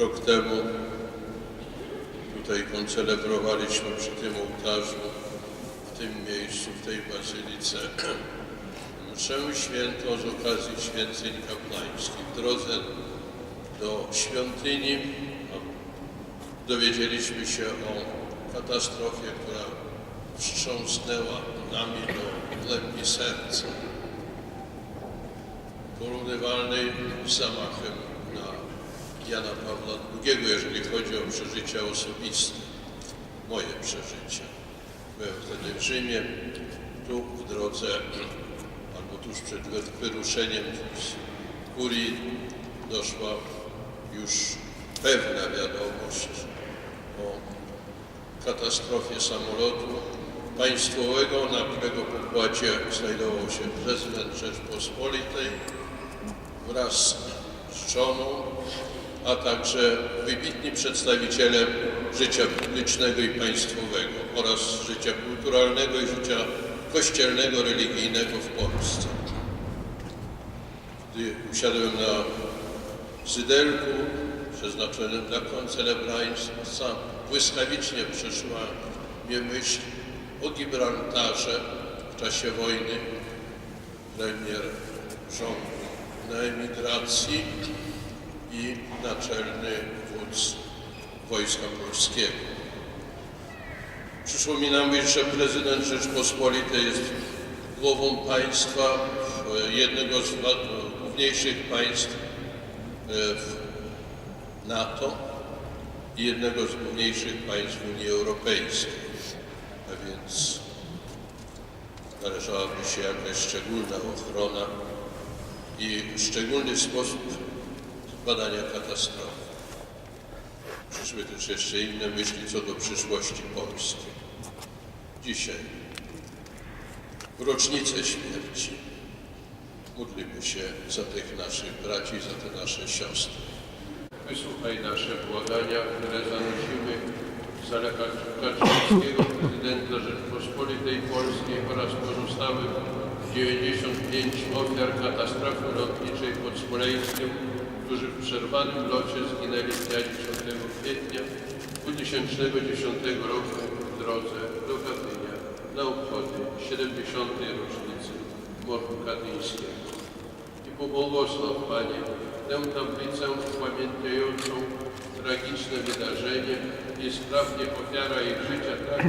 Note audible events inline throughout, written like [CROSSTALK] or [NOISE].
rok temu tutaj koncelebrowaliśmy przy tym ołtarzu, w tym miejscu, w tej bazylice, [CLEARS THROAT] mszę świętą z okazji święceń kapłańskich. W drodze do świątyni dowiedzieliśmy się o katastrofie, która wstrząsnęła nami do głębi serca, porównywalnej z zamachem na Jana Pawła II, jeżeli chodzi o przeżycia osobiste, moje przeżycia. Byłem wtedy w Rzymie, tu w drodze, albo tuż przed wyruszeniem z kurii doszła już pewna wiadomość o katastrofie samolotu państwowego, na którego pokładzie znajdował się prezydent Rzeczpospolitej wraz a także wybitni przedstawiciele życia publicznego i państwowego oraz życia kulturalnego i życia kościelnego, religijnego w Polsce. Gdy usiadłem na zydelku przeznaczonym dla koncelebrańca, błyskawicznie przeszła mnie myśl o Gibraltarze w czasie wojny. Premier rządu na emigracji i naczelny wódz Wojska Polskiego. Przyszło mi że prezydent Rzeczpospolitej jest głową państwa, e, jednego z główniejszych państw e, NATO i jednego z główniejszych państw Unii Europejskiej. A więc należałaby się jakaś szczególna ochrona i szczególny sposób badania katastrofy. Przyszły też jeszcze inne myśli co do przyszłości Polski. Dzisiaj, w rocznicę śmierci, módlmy się za tych naszych braci, za te nasze siostry. Wysłuchaj nasze błagania, które zanosimy za lekarza Kaczyńskiego, prezydenta Rzeczpospolitej Polskiej oraz pozostałych 95 ofiar katastrofy lotniczej pod Smoleńskiem, którzy w przerwanym locie zginęli dnia 10 kwietnia 2010 roku w drodze do Katynia na obchody 70. rocznicy mordu katyńskiego i pobłogosław, Panie, tę tablicę upamiętniającą tragiczne wydarzenie i sprawnie ofiara ich życia tak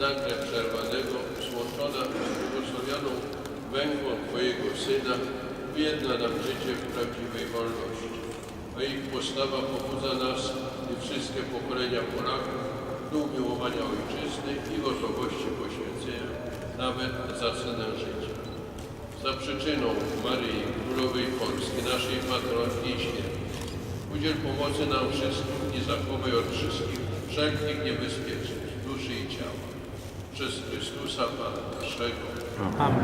nagle przerwanego, złączona z błogosławioną męką Twojego Syna, ujedna nam życie w prawdziwej wolności. A ich postawa pobudza nas i wszystkie pokolenia Polaków do umiłowania Ojczyzny i gotowości poświęcenia, nawet za cenę życia za przyczyną Maryi Królowej Polski, naszej patronki i świętej. Udziel pomocy nam wszystkim i zachowaj od wszystkich wszelkich niebezpieczeństw duszy i ciała. Przez Chrystusa Pana naszego. 半个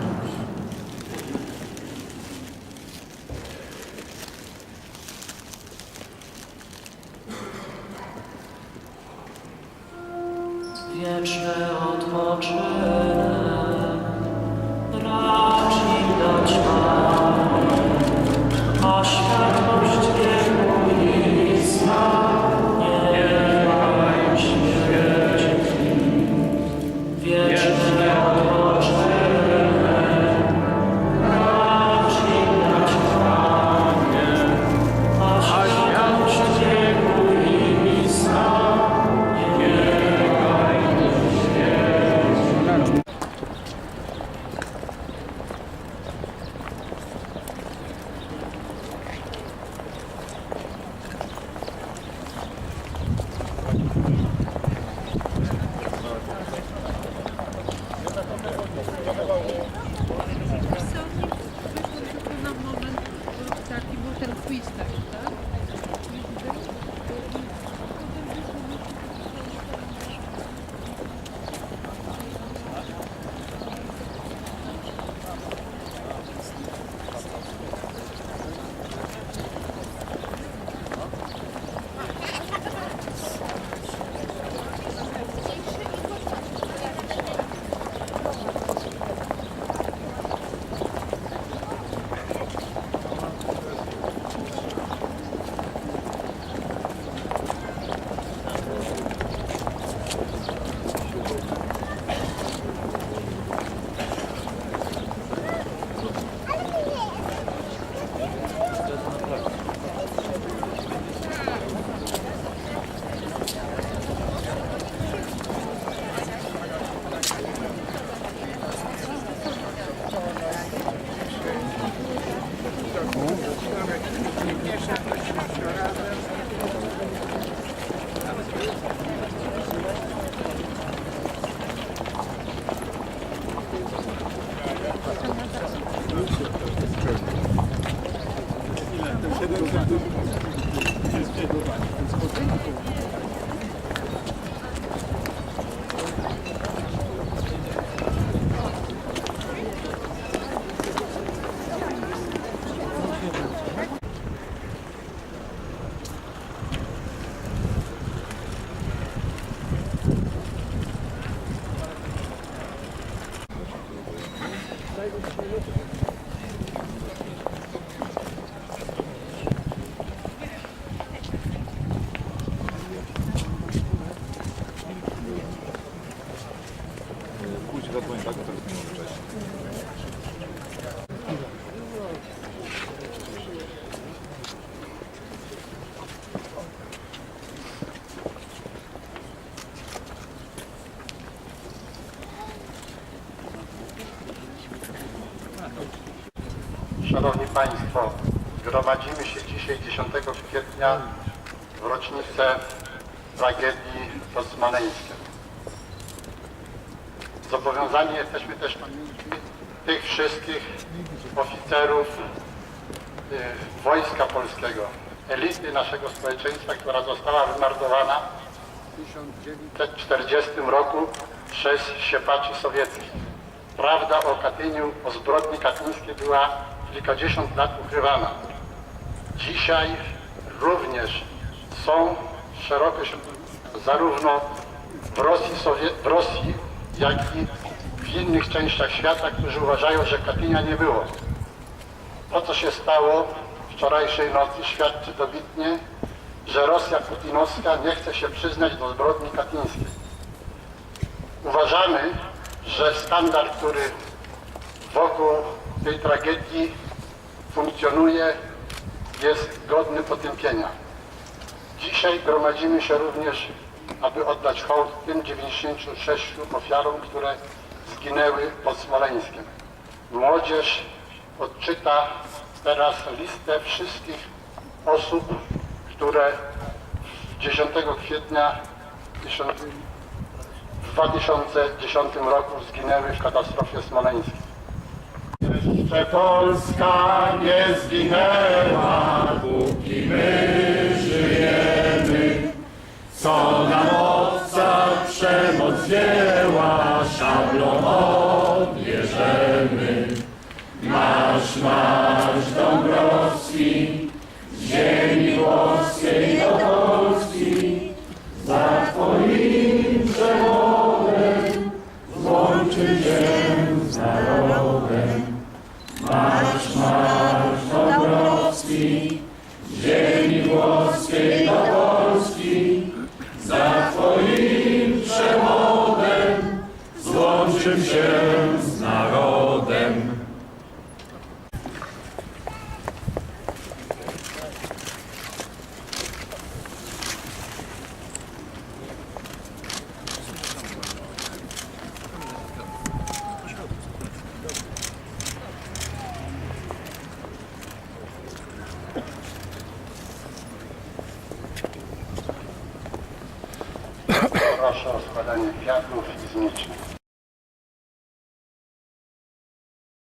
最後の収録です。Szanowni Państwo, gromadzimy się dzisiaj 10 kwietnia w rocznicę tragedii pod Smoleńskiem. Zobowiązani jesteśmy też tych wszystkich oficerów y, Wojska Polskiego, elity naszego społeczeństwa, która została wymordowana w 1940 roku przez siepaczy sowieckich. Prawda o Katyniu, o zbrodni katyńskiej była kilkadziesiąt lat ukrywana. Dzisiaj również są szeroko się, zarówno w Rosji, Sowie, w Rosji, jak i w innych częściach świata, którzy uważają, że Katynia nie było. To, co się stało wczorajszej nocy, świadczy dobitnie, że Rosja putinowska nie chce się przyznać do zbrodni katyńskiej. Uważamy, że standard, który wokół tej tragedii funkcjonuje, jest godny potępienia. Dzisiaj gromadzimy się również, aby oddać hołd tym 96 ofiarom, które zginęły pod Smoleńskiem. Młodzież odczyta teraz listę wszystkich osób, które 10 kwietnia 1000 w 2010 roku zginęły w katastrofie smoleńskiej. Jeszcze Polska nie zginęła, za Twoim przewodem złączy się z narodem. Proszę o składanie kwiatów i zniczy.